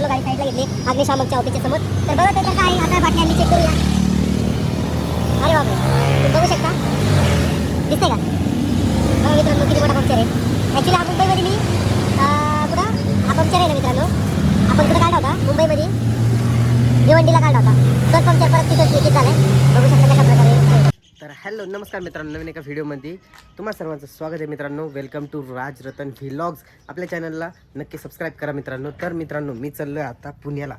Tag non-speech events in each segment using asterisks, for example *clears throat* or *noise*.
उतरलो गाडी साईडला घेतली. अग्निशामकच्या ऑफिसच्या समोर. तर बघा त्याच्या काय आता बाटल्या आम्ही चेक करूया. अरे बापरे. तुम्ही बघू शकता. दिसते का? बघा मित्रांनो किती मोठा पंक्चर आहे ॲक्च्युली हा मुंबईमध्ये मी कुठं? हा पंक्चर आहे ना मित्रांनो. आपण कुठं काढला होता? मुंबईमध्ये. भिवंडीला काढला होता. तर पंक्चर परत तिथं लिखित आहे बघू शकता कशा प्रकारे तर हॅलो नमस्कार मित्रांनो नवीन एका व्हिडिओमध्ये तुम्हा सर्वांचं स्वागत आहे मित्रांनो. Welcome to Raj Ratan vlogs आपल्या चॅनलला नक्की सबस्क्राईब करा मित्रांनो. तर मित्रांनो मी चाललो आहे आता पुण्याला.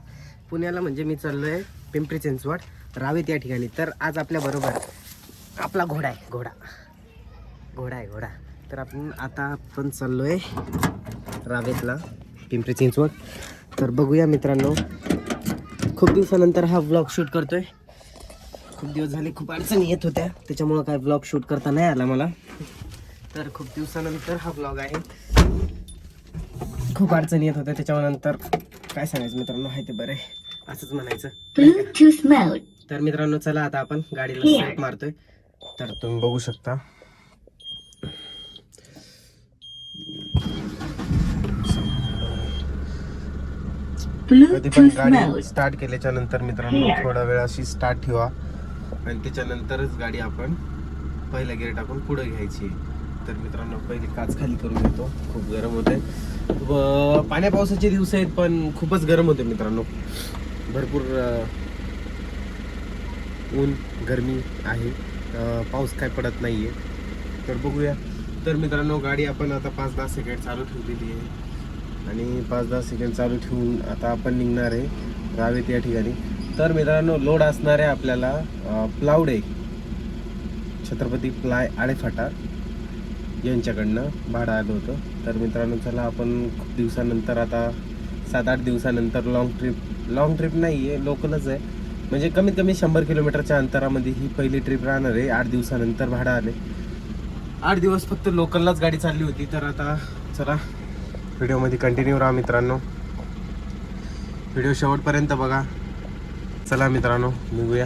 पुण्याला म्हणजे मी चाललो आहे पिंपरी चिंचवड रावेत या ठिकाणी. तर आज आपल्याबरोबर आपला घोडा आहे घोडा. घोडा आहे घोडा. तर आपण आता आपण चाललो आहे रावेतला पिंपरी चिंचवड. तर बघूया मित्रांनो खूप दिवसानंतर हा व्लॉग शूट करतो आहे खूप दिवस झाले खूप अडचणी येत होत्या. त्याच्यामुळं काय ब्लॉग शूट करता नाही आला मला. तर खूप दिवसानंतर हा ब्लॉग आहे. खूप अडचणी येत होत्या त्याच्यानंतर काय सांगायचं मित्रांनो आहे ते बरं आहे. असंच म्हणायचं. तर मित्रांनो चला आता आपण गाडीला स्टार्ट मारतोय. तर तुम्ही बघू शकता. कधी पण गाडी स्टार्ट केल्याच्यानंतर मित्रांनो थोडा वेळ अशी स्टार्ट ठेवा. आणि त्याच्यानंतरच गाडी आपण पहिला गिअर टाकून पुढे घ्यायची. तर मित्रांनो पहिले काच खाली करून घेतो. खूप गरम होते व पाण्या पावसाचे दिवस आहेत पण खूपच गरम होते मित्रांनो. भरपूर ऊन गरमी आहे. पाऊस काय पडत नाही आहे तर बघूया. तर मित्रांनो गाडी आपण आता पाच दहा सेकंड चालू ठेवलेली आहे. आणि पाच दहा सेकंड चालू ठेवून आता आपण निघणार आहे. रावेत या ठिकाणी. तर मित्रांनो लोड असणार आहे आपल्याला अं, प्लावडे छत्रपती प्लाय आळेफाटा यांच्याकडनं भाडं आलं होतं. तर मित्रांनो चला आपण खूप दिवसानंतर आता सात आठ दिवसानंतर लॉंग ट्रिप लॉंग ट्रिप नाही आहे लोकलच आहे. म्हणजे कमीत कमी शंभर किलोमीटरच्या अंतरामध्ये ही पहिली ट्रिप राहणार आहे. आठ दिवसानंतर भाडं आले आठ दिवस फक्त लोकललाच गाडी चालली होती. तर आता चला व्हिडिओमध्ये कंटिन्यू राहा मित्रांनो. व्हिडिओ शेवटपर्यंत बघा. चला मित्रांनो निघूया.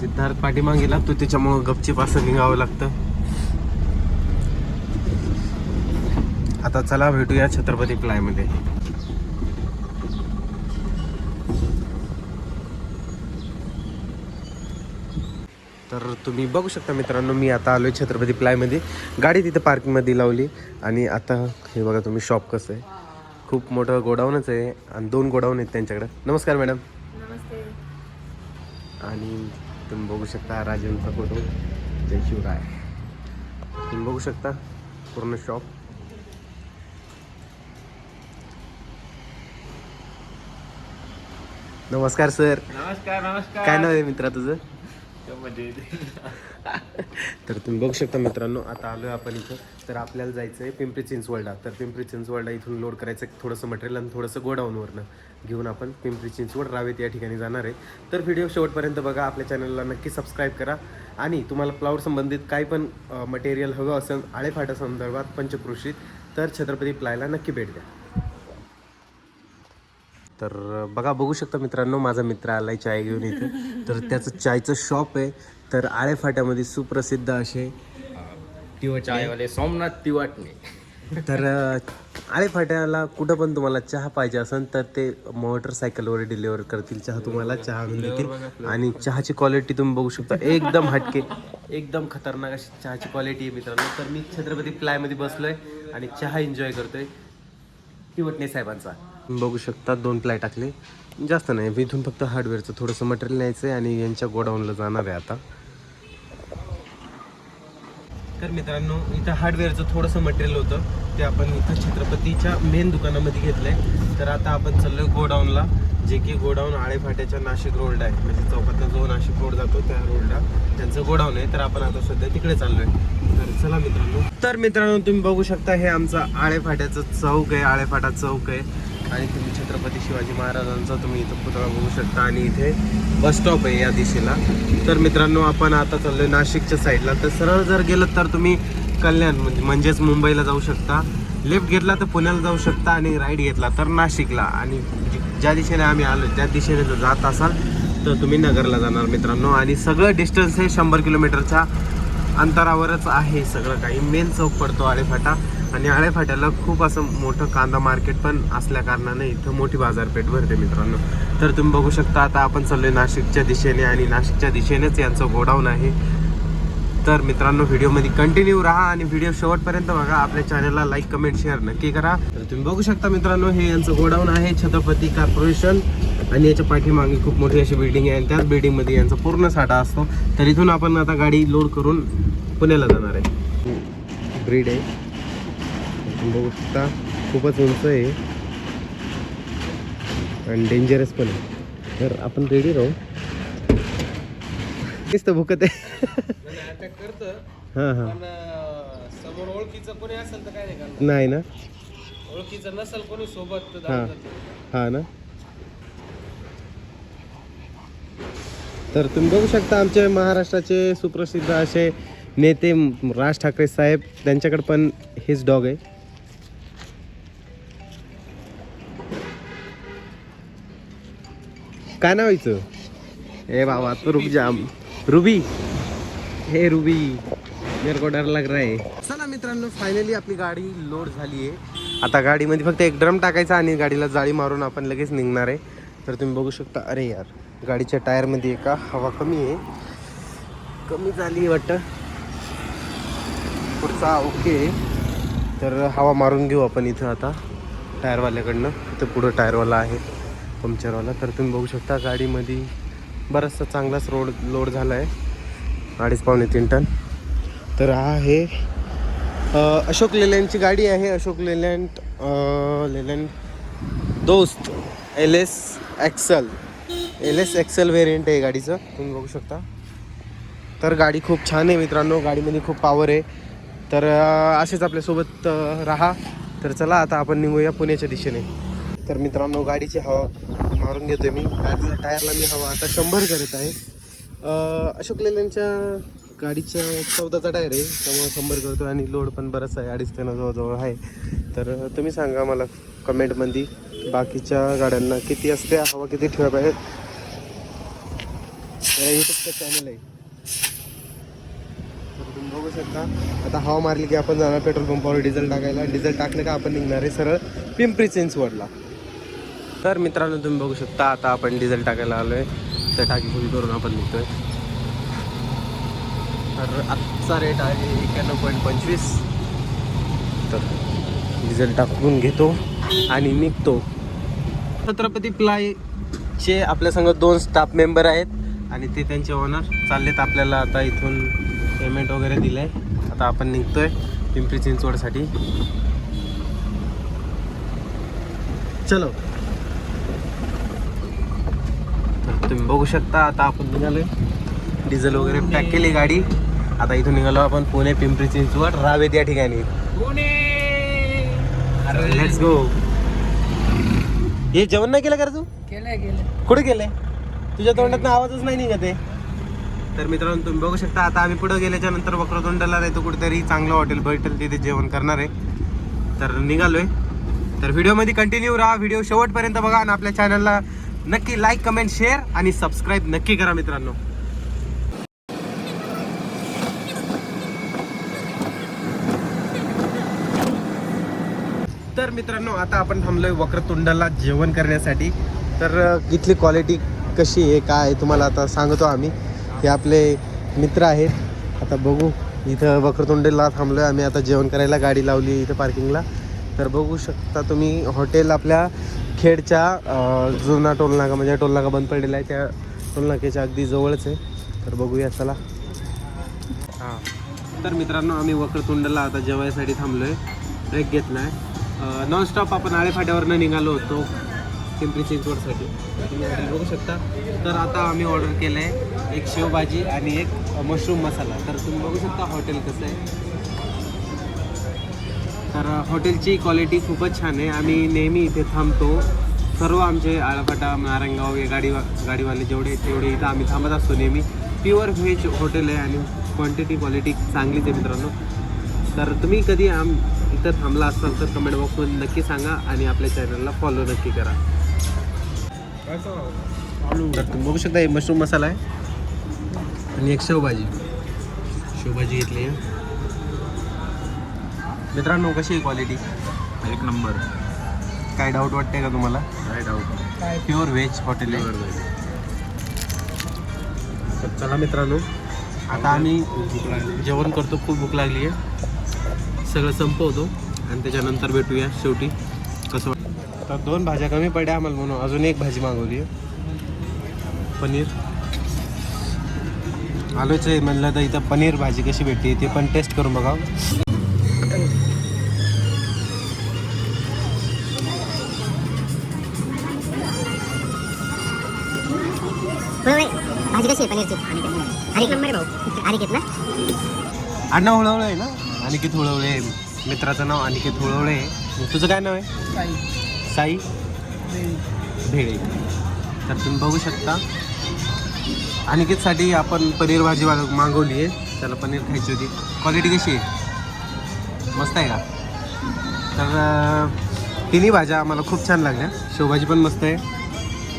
सिद्धार्थ पाठीमागे लागतो त्याच्यामुळं गपचीप असं निघावं लागतं. आता चला भेटूया छत्रपती प्लायमध्ये. तर तुम्ही बघू शकता मित्रांनो मी आता आलोय छत्रपती प्लायमध्ये. गाडी तिथे पार्किंगमध्ये लावली आणि आता हे बघा तुम्ही शॉप कसं आहे. खूप मोठं गोडाऊनच आहे आणि दोन गोडाऊन आहेत त्यांच्याकडे. नमस्कार मॅडम. नमस्ते. आणि तुम्ही बघू शकता राजेंचा फोटो जय शिवराय तुम्ही बघू शकता पूर्ण शॉप नमस्कार सर नमस्कार नमस्कार. काय नाव आहे मित्रा तुझं? तर तुम्ही बघू शकता मित्रांनो आता आलोय आपण इथं. तर आपल्याला जायचं आहे पिंपरी चिंचवडला तर पिंपरी चिंचवडला इथून लोड करायचं आहे थोडंसं मटेरियल आणि थोडंसं गोडाऊनवरनं घेऊन आपण पिंपरी चिंचवड रावेत या ठिकाणी जाणार आहे. तर व्हिडिओ शेवटपर्यंत बघा आपल्या चॅनलला नक्की सबस्क्राईब करा. आणि तुम्हाला प्लाऊड संबंधित काही पण मटेरियल हवं असेल आळेफाटा संदर्भात पंचकृषीत तर छत्रपती प्लायला नक्की भेट द्या. तर बघा बघू शकता मित्रांनो माझा मित्र आलाय चाय घेऊन इथे. तर त्याचं चायचं शॉप आहे. तर आळेफाट्यामध्ये सुप्रसिद्ध असे टिवट चायवाले सोमनाथ तिवाटणे. तर आळेफाट्याला कुठं पण तुम्हाला चहा पाहिजे असेल तर ते मोटरसायकलवर डिलिव्हर करतील. चहा तुम्हाला चहा आणून देतील. आणि चहाची क्वालिटी तुम्ही बघू शकता. एकदम हटके. एकदम खतरनाक अशी चहाची क्वालिटी आहे मित्रांनो. तर मी छत्रपती प्लायमध्ये बसलोय आणि चहा एन्जॉय करतोय. तिवटणे साहेबांचा. बघू शकता दोन प्लाय टाकले जास्त नाही इथून फक्त हार्डवेअरचं थोडंसं मटेरियल न्यायचं आहे आणि यांच्या गोडाऊनला जाणार आहे आता. तर मित्रांनो इथं हार्डवेअरचं थोडंसं मटेरियल होतं. ते आपण इथं छत्रपतीच्या मेन दुकानामध्ये घेतलंय. तर आता आपण चाललोय गोडाऊनला जे की गोडाऊन आळेफाट्याच्या नाशिक रोडला आहे. म्हणजे चौकातला जो नाशिक रोड जातो त्या रोडला त्यांचं गोडाऊन आहे. तर आपण आता सध्या तिकडे चाललोय. तर चला मित्रांनो. तर मित्रांनो तुम्ही बघू शकता हे आमचं आळेफाट्याचं चौक आहे. आळेफाटा चौक आहे. आणि तुम्ही छत्रपती शिवाजी महाराजांचा तुम्ही इथं पुतळा बघू शकता आणि इथे बस स्टॉप आहे या दिशेला. तर मित्रांनो आपण आता चाललोय नाशिकच्या साईडला तर सरळ जर गेलं तर तुम्ही कल्याण म्हणजेच मुंबईला जाऊ शकता. लेफ्ट घेतला तर पुण्याला जाऊ शकता आणि राईट घेतला तर नाशिकला. आणि ज्या दिशेने आम्ही आलो त्या दिशेने जर जात असाल तर तुम्ही नगरला जाणार मित्रांनो. आणि सगळं डिस्टन्स हे शंभर किलोमीटरच्या अंतरावरच आहे सगळं काही. मेन चौक पडतो आळेफाटा आणि आळेफाट्याला खूप असं मोठं कांदा मार्केट पण असल्या कारणाने इथं मोठी बाजारपेठ भरते मित्रांनो. तर तुम्ही बघू शकता आता आपण चाललोय नाशिकच्या दिशेने आणि नाशिकच्या दिशेनेच यांचं गोडाऊन आहे. तर मित्रांनो व्हिडिओमध्ये कंटिन्यू राहा आणि व्हिडिओ शेवटपर्यंत बघा. आपल्या चॅनलला लाईक कमेंट शेअर नक्की करा. तर तुम्ही बघू शकता मित्रांनो हे यांचं गोडाऊन आहे छत्रपती कॉर्पोरेशन आणि याच्या पाठीमागे खूप मोठी अशी बिल्डिंग आहे आणि त्याच बिल्डिंगमध्ये यांचा पूर्ण साठा असतो. तर इथून आपण आता गाडी लोड करून पुण्याला जाणार आहे. ब्रीड आहे. बघू शकता खूपच उंच आहे. आणि डेंजरस पण आहे. तर आपण रेडी राहू. नुसतं भुकत आहे हां हां. समोर ओळखीचं कोणी असेल तर काय नाही करणार. नाही ना? ओळखीचं नसेल कोणी सोबत तर हा. हा ना? तर तुम्ही बघू शकता आमचे महाराष्ट्राचे सुप्रसिद्ध असे नेते राज ठाकरे साहेब त्यांच्याकडे पण हेच डॉग आहे. काय नाव हिचं? ए बाबा तू रुक जाम रुबी. हे रुबी. मेरे को डर लग रहा है. चला मित्रांनो फायनली आपली गाडी लोड झाली आहे. आता गाडीमध्ये फक्त एक ड्रम टाकायचा आणि गाडीला जाळी मारून आपण लगेच निघणार आहे. तर तुम्ही बघू शकता अरे यार गाडीच्या टायरमध्ये एका हवा कमी आहे. कमी झाली वाटतं. पुढचा ओके तर हवा मारून घेऊ आपण इथं आता टायरवाल्याकडनं. इथं पुढं टायरवाला आहे. पंक्चरवाला. तर तुम्ही बघू शकता गाडीमध्ये बराचसा चांगलाच रोड लोड झाला आहे अडीच पावणे तीन टन. तर हा आहे अशोक लेलँडची गाडी आहे. Ashok Leyland Leyland Dost L S XL. L S XL variant आहे गाडीचं. तुम्ही बघू शकता. तर गाडी खूप छान आहे मित्रांनो. गाडीमध्ये खूप पॉवर आहे. तर असेच आपल्यासोबत राहा. तर चला आता आपण निघूया पुण्याच्या दिशेने. तर मित्रांनो गाडीची हवा मारून घेतो मी. गाडीच्या टायरला मी हवा. आता शंभर करत आहे. अशोक लेल्यांच्या गाडीच्या चौदाचा टायर आहे. त्यामुळे शंभर करतो आणि लोड पण बराच आहे. अडीच टन जवळजवळ आहे. तर तुम्ही सांगा मला कमेंटमध्ये बाकीच्या गाड्यांना किती असते हवा किती ठेवा पाहिजे युट्यूबचं चॅनल आहे. तर तुम्ही बघू शकता. आता हवा मारली की आपण जाणार पेट्रोल पंपावर डिझेल टाकायला. डिझेल टाकलं का आपण निघणार आहे सरळ पिंपरी चिंचवडला. तर मित्रांनो तुम्ही बघू शकता आता आपण डिझेल टाकायला आलो आहे तर टाकी फुल करून आपण निघतोय. तर आजचा रेट आहे एक्याण्णव पॉईंट पंचवीस. तर डिझेल टाकून घेतो आणि निघतो. छत्रपती प्लायचे आपल्या दोन स्टाफ मेंबर आहेत आणि ते त्यांचे ओनर चाललेत आपल्याला आता इथून पेमेंट वगैरे दिलंय. आता आपण निघतोय पिंपरी चिंचवडसाठी. चलो तर तुम्ही बघू शकता आता आपण निघालोय. डिझेल वगैरे पॅक केली गाडी. आता इथून निघालो आपण पुणे पिंपरी चिंचवड रावेत या ठिकाणी. लेट्स गो हे जेवण नाही केलं का तू? केलंय केलंय. कुठे गेले तुझ्या तोंडात आवाजच नाही निघत आहे. तर मित्रांनो तुम्ही बघू शकता आता आम्ही पुढे गेल्याच्यानंतर वक्रतुंडाला येतो कुठेतरी चांगलं हॉटेल भेटेल तिथे जेवण करणार आहे. तर निघालोय. तर व्हिडिओमध्ये कंटिन्यू राहा. व्हिडिओ शेवटपर्यंत बघा आणि आपल्या चॅनलला नक्की लाईक कमेंट शेअर आणि सबस्क्राईब नक्की करा मित्रांनो. तर मित्रांनो आता आपण थांबलोय वक्रतुंडला जेवण करण्यासाठी. तर इथली क्वालिटी कशी आहे काय आहे तुम्हाला आता सांगतो आम्ही. हे आपले मित्र आहेत. आता बघू इथं वक्रतुंडेला थांबलोय आम्ही. आता जेवण करायला गाडी लावली इथं पार्किंगला तर बघू शकता तुम्ही हॉटेल आपल्या खेडच्या जुना टोलनाका म्हणजे टोलनाका बंद पडलेला आहे त्या टोलनाक्याच्या अगदी जवळच आहे. तर बघूया चला. हां. तर मित्रांनो आम्ही वक्रतुंडला आता जेवायसाठी थांबलो आहे ब्रेक घेतला आहे नॉनस्टॉप आपण आळेफाट्यावरनं निघालो होतो पिंपरी चिंचवडसाठी. तुम्ही हॉटेल बघू शकता. तर आता आम्ही ऑर्डर केलं आहे एक शेवभाजी आणि एक मशरूम मसाला तर तुम्ही बघू शकता हॉटेल कसं आहे. तर हॉटेलची क्वालिटी खूपच छान आहे. आम्ही नेहमी इथे थांबतो. सर्व आमचे आळाफाटा नारायणगाव हे गाडी गाडीवाले जेवढे तेवढे इथं आम्ही थांबत असतो नेहमी. प्युअर व्हेज हॉटेल आहे आणि क्वांटिटी क्वालिटी चांगलीच आहे मित्रांनो. तर तुम्ही कधी आम इथं थांबला असाल तर कमेंट बॉक्समध्ये नक्की सांगा आणि आपल्या चॅनलला फॉलो नक्की करा. तर तुम्ही बघू शकता हे मशरूम मसाला आहे. आणि एक शेवभाजी. शेवभाजी घेतली आहे. मित्रांनो कशी आहे क्वालिटी एक नंबर. काय डाऊट वाटते का तुम्हाला? काय डाऊट प्युअर व्हेज हॉटेल आहे. तर चला मित्रांनो आता आम्ही जेवण करतो खूप भूक लागली आहे. सगळं संपवतो आणि त्याच्यानंतर भेटूया शेवटी. कसं तर दोन भाज्या कमी पडल्या आम्हाला म्हणून अजून एक भाजी मागवली आहे. पनीर. आलोच आहे म्हणलं तर इथं पनीर भाजी कशी भेटते ते पण टेस्ट करून बघा अण्णा हुळवळे आहे ना? अनिकेत हुळवळे मित्राचं नाव अनिकेत हुळवळे आहे. तुझं काय नाव आहे? साई. भेळे. तर तुम्ही बघू शकता. अनिकेतसाठी आपण पनीर भाजी माग- मागवली आहे. त्याला पनीर खायची होती. क्वालिटी कशी आहे? मस्त आहे का? तर तिन्ही भाज्या आम्हाला खूप छान लागल्या. शेवभाजी पण मस्त आहे.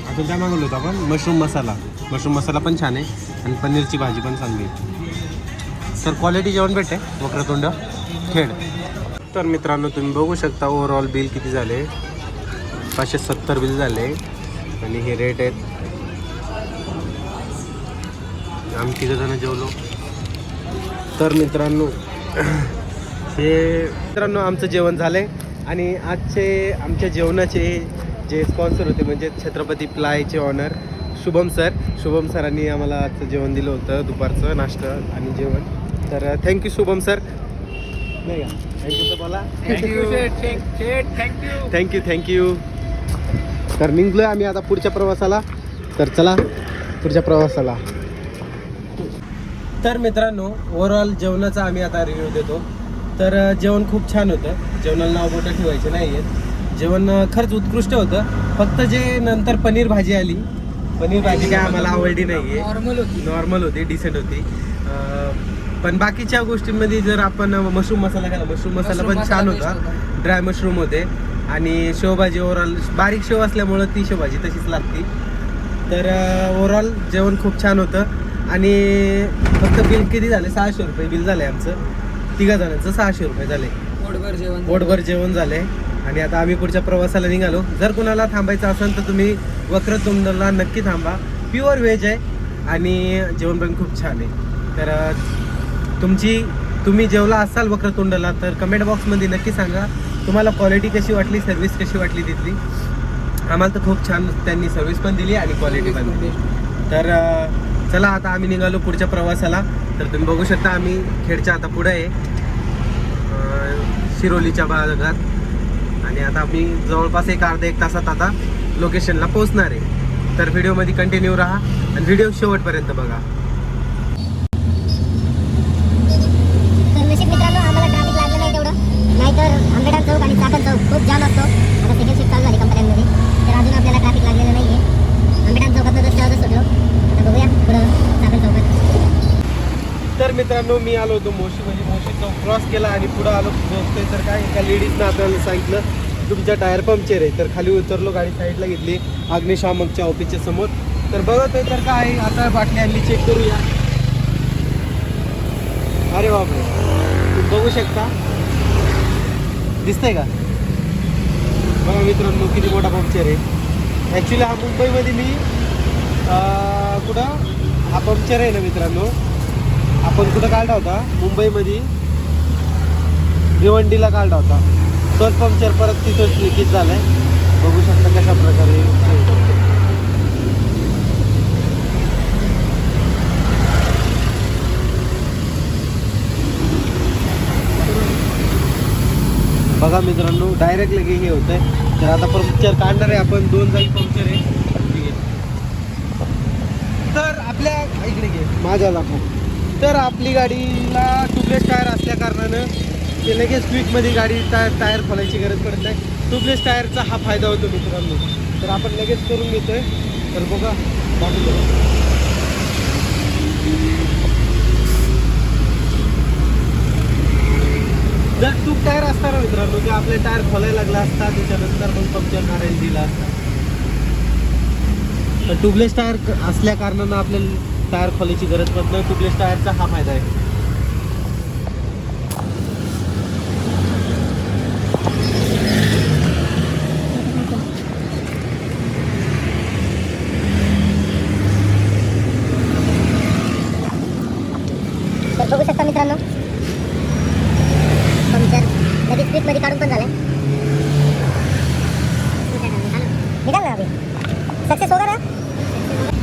अजून काय मागवलं होतं आपण? मशरूम मसाला. मशरूम मसाला पण छान आहे. आणि पनीरची भाजी पण चांगली आहे. तर क्वालिटी जेवण भेटते वक्रतुंड. खेड तर मित्रांनो तुम्ही बघू शकता ओव्हरऑल बिल किती झाले? पाचशे सत्तर बिल झाले. आणि हे रेट आहेत. आम्ही तिघं जण जेवलो. तर मित्रांनो *clears throat* हे मित्रांनो आमचं जेवण झालंय. आणि आजचे आमच्या जेवणाचे जे स्पॉन्सर होते म्हणजे छत्रपती प्लायचे ऑनर शुभम सर. शुभम सरांनी आम्हाला आजचं जेवण दिलं होतं दुपारचं नाश्ता आणि जेवण. तर थँक्यू शुभम सर नाही का? थँक्यू तर बोला. थँक्यू थँक्यू थँक्यू तर निघलोय आम्ही आता पुढच्या प्रवासाला. तर चला पुढच्या प्रवासाला. तर मित्रांनो ओव्हरऑल जेवणाचा आम्ही आता रिव्ह्यू देतो. तर जेवण खूप छान होतं. जेवणाला नाव बोटं ठेवायचे नाही आहेत जेवण खरंच उत्कृष्ट होतं. फक्त जे नंतर पनीर भाजी आली पनीर भाजी काय आम्हाला आवडली नाही आहे नॉर्मल होती. नॉर्मल होती डिसेंट होती. पण बाकीच्या गोष्टींमध्ये जर आपण मशरूम मसाला केला मशरूम मसाला पण छान होता. ड्राय मशरूम होते. आणि शेवभाजी ओव्हरऑल बारीक शेव असल्यामुळं ती शेवभाजी तशीच लागती. तर ओव्हरऑल जेवण खूप छान होतं. आणि फक्त बिल किती झाले? सहाशे रुपये बिल झाले आमचं. तिघा जणांचं सहाशे रुपये झाले. पोटभर जेवण पोटभर जेवण झाले. आणि आता आम्ही पुढच्या प्रवासाला निघालो. जर कुणाला थांबायचं असेल तर तुम्ही वक्रतुंडला नक्की थांबा. प्युअर व्हेज आहे. आणि जेवण पण खूप छान आहे. तर तुमची तुम्ही जेवला असाल वक्रतुंडला तर कमेंट बॉक्समध्ये नक्की सांगा. तुम्हाला क्वालिटी कशी वाटली सर्व्हिस कशी वाटली तिथली? आम्हाला तर खूप छान त्यांनी सर्व्हिस पण दिली आणि क्वालिटी पण दिली. तर चला आता आम्ही निघालो पुढच्या प्रवासाला. तर तुम्ही बघू शकता आम्ही खेडच्या आता पुढे आहे. शिरोलीच्या भागात. आणि आता आम्ही जवळपास एक अर्धा एक तासात आता लोकेशनला पोहोचणार आहे. तर व्हिडिओमध्ये कंटिन्यू राहा आणि व्हिडिओ शेवटपर्यंत बघा तर नशीब मित्रांनो आम्हाला ट्रॅफिक लागलं नाही तेवढं नाहीतर आंबेडकर चौक आणि चाकण चौक खूप जाम असतो आता सेकंड शिफ्ट चालू झाली कंपन्यांमध्ये तर अजून आपल्याला ट्रॅफिक लागलेलं नाही आहे आंबेडकर चौकातनं जर सहजच सुटलो आता बघूया पुढं चाकण चौकात तर मित्रांनो मी आलो होतो मोशी म्हणजे मोशी चौक क्रॉस केला आणि पुढं आलो पोहोचतोय तर काय एका लेडीजनं आपल्याला सांगितलं तुमच्या टायर पंक्चर आहे तर खाली उतरलो गाडी साईडला घेतली अग्निशामकच्या ऑफिसच्या समोर. तर बघत आहे तर काय आता बाटली आणली चेक करूया. अरे बापरे. तुम्ही बघू शकता. दिसतंय का? बघा मित्रांनो किती मोठा पंक्चर आहे. ॲक्च्युली हा मुंबईमध्ये मी कुठं? हा पंक्चर आहे ना मित्रांनो. आपण कुठं काढला होता? मुंबईमध्ये. भिवंडीला काढला होता. तोच पंक्चर परत तिथंच लिकेज आहे बघू शकता कशा प्रकारे बघा मित्रांनो डायरेक्ट लगे हे होतंय. तर आता पंक्चर काढणार आहे आपण. दोन जागी पंक्चर आहे ठीक आहे. तर आपल्या इकडे घे. माझ्याला पण. तर आपली गाडीला ट्यूबलेस टायर असल्या कारणानं ते लगेच क्विकमध्ये गाडी टायर टायर खोलायची गरज पडत नाही. ट्यूबलेस टायरचा हा फायदा होतो मित्रांनो. तर आपण लगेच करून घेतोय. तर बघा जर ट्यूब टायर असता ना मित्रांनो की आपले टायर खोलायला लागला असता त्याच्यानंतर मग पंक्चर मारायला दिला असता. तर ट्यूबलेस टायर असल्या कारणानं आपल्याला टायर खोलायची गरज पडलं नाही. टायरचा हा फायदा आहे. बघू शकता मित्रांनो.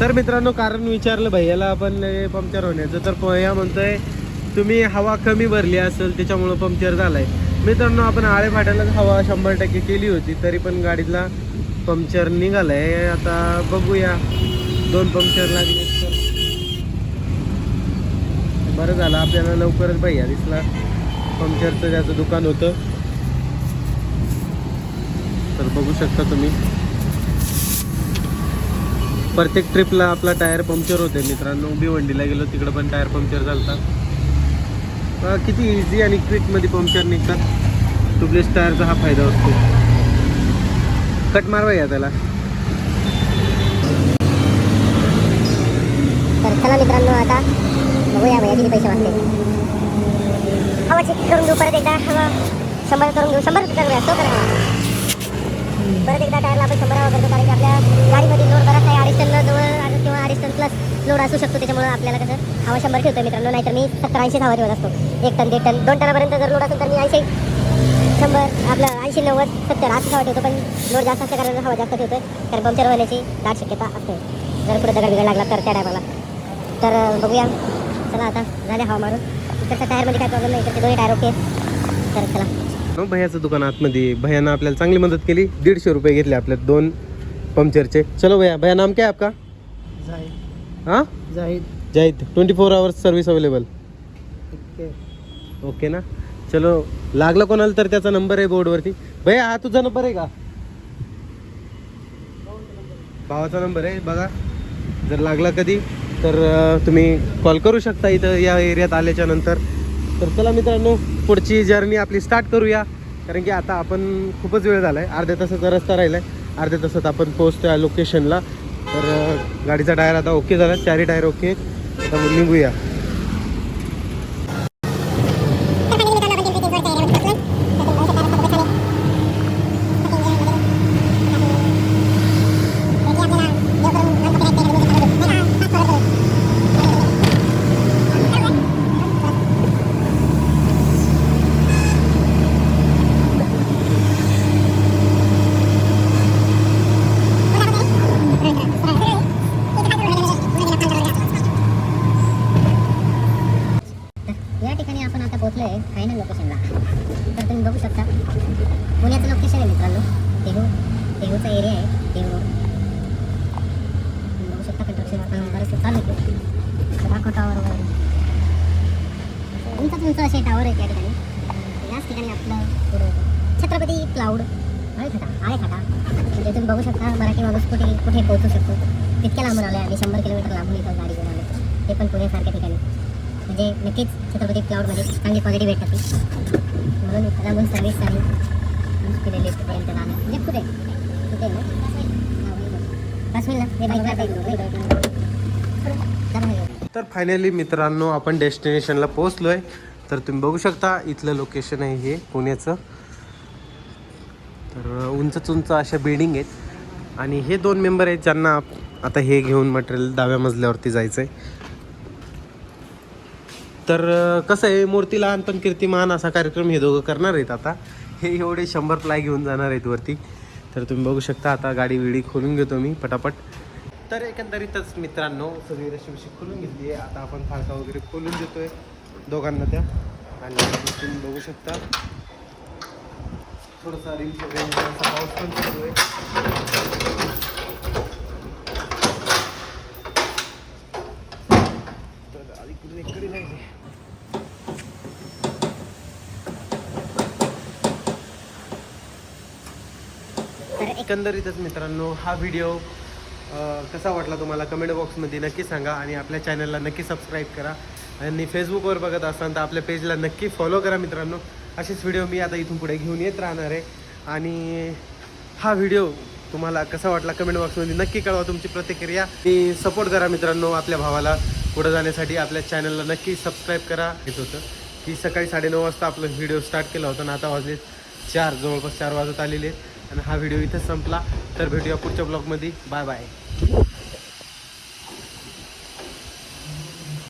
तर मित्रांनो कारण विचारलं भैयाला आपण पंक्चर होण्याचं. तर भैया म्हणतोय तुम्ही हवा कमी भरली असेल त्याच्यामुळं पंक्चर झालाय. मित्रांनो आपण आळे फाट्यालाच हवा शंभर टक्के केली होती तरी पण गाडीला पंक्चर निघालाय. आता बघूया दोन पंक्चर लागले तर. बरं झालं आपल्याला लवकरच भैया दिसला. पंक्चरचं त्याचं दुकान होतं. तर बघू शकता तुम्ही. प्रत्येक ट्रिपला आपला टायर पंक्चर होते. मित्रांनो भिवंडीला गेलो तिकडं पण टायर पंक्चर चालतात. किती इझी आणि क्विकमध्ये पंक्चर निघतात. ट्यूबलेस टायरचा हा फायदा असतो. कट मारवा या त्याला. तर चला मित्रांनो आता बघूया भैया किती पैसे वाटले हवा चेक करून घेऊ परत एकदा. हवा शंभर करून घेऊ. शंभर रुपये करूया. तो करा. परत एकदा टायरला आपण शंभर हवा करतो कारण की आपल्या गाडीमध्ये लोड बराच आहे. अडीच टन जवळ किंवा अडीच टन प्लस लोड असू शकतो. त्याच्यामुळे आपल्याला कसं हवा शंभर ठेवतो मित्रांनो. नाहीतर मी सत्तर ऐंशी धावा ठेवत असतो. एक टन दीड टन दोन टनापर्यंत जर लोड असेल तर मी ऐंशी शंभर आपलं ऐंशी नव्वद सत्तर असं धावा ठेवतो. पण लोड जास्त असल्या कारण हवा जास्त ठेवतो कारण पंक्चर होण्याची दाट शक्यता असते. जर कुठे दगड बिगड लागला तर त्या टायमाला. तर बघूया. चला आता झाले हवा मारून इकडच्या टायरमध्ये काय प्रॉब्लेम नाही. इकडचे दोन्ही टायर ओके तर चला. हो, भैयाचं दुकान आतमध्ये. भैयानं आपल्याला चांगली मदत केली. दीडशे रुपये घेतले आपल्या दोन पंक्चरचे. चलो भैया भैया नाम क्या है आपका हाँ? Zahid. Zahid. Twenty four hours service available okay ना? चलो लागलं कोणाला तर त्याचा नंबर आहे बोर्डवरती. भैया हा तुझा नंबर आहे का? भावाचा नंबर आहे बघा. जर लागला कधी तर तुम्ही कॉल करू शकता इथं या एरियात आल्याच्यानंतर. तर चला मित्रांनो पुढची जर्नी आपली स्टार्ट करूया. कारण की आता आपण खूपच वेळ झाला आहे अर्ध्या तासाचा रस्ता राहिला आहे अर्ध्या तासात आपण पोहोचतो लोकेशनला तर गाडीचा टायर आता ओके झाला. चारही टायर ओके आता निघूया या ठिकाणी आपण आता पोहोचलो आहे फायनल लोकेशनला तर तुम्ही बघू शकता पुण्याचं लोकेशन आहे मित्रांनो देहू देहूचा एरिया आहे देहू रोड तुम्ही बघू शकता कंस्ट्रक्शन आता बरंचसं चालू आहे तर दाखव टावर वगैरे उंच उंच असे टावर आहेत या ठिकाणी तर याच ठिकाणी आपलं पुढं होतं. छत्रपती क्लाउड आळेखाटा आळेखाटा म्हणजे तुम्ही बघू शकता मराठी माणूस कुठे कुठे पोहोचू शकतो. तितक्या लांबून आलो आहे आम्ही शंभर किलोमीटर लांबून इथं गाडी घेऊन आलो ते पण पुण्यासारख्या ठिकाणी. म्हणजे नक्कीच छत्रपती क्लाउडमध्ये चांगली क्वालिटी भेटत ती. म्हणून लांबून सर्विस आली यूज केलेली पर्यंत आलं म्हणजे कुठे? कुठे आहे ना? बस होईल ना हे बाईकला तर फायनली मित्रांनो आपण डेस्टिनेशनला पोहोचलो आहे तर तुम्ही बघू शकता इथलं लोकेशन आहे हे पुण्याचं. तर उंच उंच अशा बिल्डिंग आहेत. आणि हे दोन मेंबर आहेत ज्यांना आप- आता हे घेऊन मटेरियल डाव्या मजल्यावरती जायचं आहे तर कसं आहे मूर्ती लहान पण कीर्तिमान असा कार्यक्रम हे दोघं करणार आहेत आता. हे एवढे शंभर प्लाय घेऊन जाणार आहेत वरती. तर तुम्ही बघू शकता आता गाडी विडी खोलून घेतो मी पटापट. तर एकंदरीतच मित्रांनो सगळी रशीविषयी खोलून घेतली आहे. आता आपण फाळका वगैरे खोलून देतोय दोघांना त्या. आणि तुम्ही बघू शकता थोडासा रिम वगैरे थोडासा पाऊस पण पडतोय तर आधी इकडे नाही. एकंदरीतच मित्रांनो हा व्हिडिओ कसा वाटला तुम्हाला? कमेंट बॉक्समध्ये नक्की सांगा आणि आपल्या चॅनलला नक्की सबस्क्राईब करा. आणि फेसबुकवर बघत असाल तर आपल्या पेजला नक्की फॉलो करा मित्रांनो. असेच व्हिडिओ मी आता इथून पुढे घेऊन येत राहणार आहे. आणि हा व्हिडिओ तुम्हाला कसा वाटला कमेंट बॉक्समध्ये नक्की कळवा तुमची प्रतिक्रिया. आणि सपोर्ट करा मित्रांनो आपल्या भावाला. पुढे जाण्यासाठी आपल्या चॅनलला नक्की सबस्क्राईब करा. येत होतं की सकाळी साडेनऊ वाजता आपलं व्हिडिओ स्टार्ट केला होता आणि आता वाजले चार जवळपास चार वाजत आलेले आहेत. आणि हा व्हिडिओ इथं संपला. तर भेटूया पुढच्या ब्लॉगमध्ये बाय बाय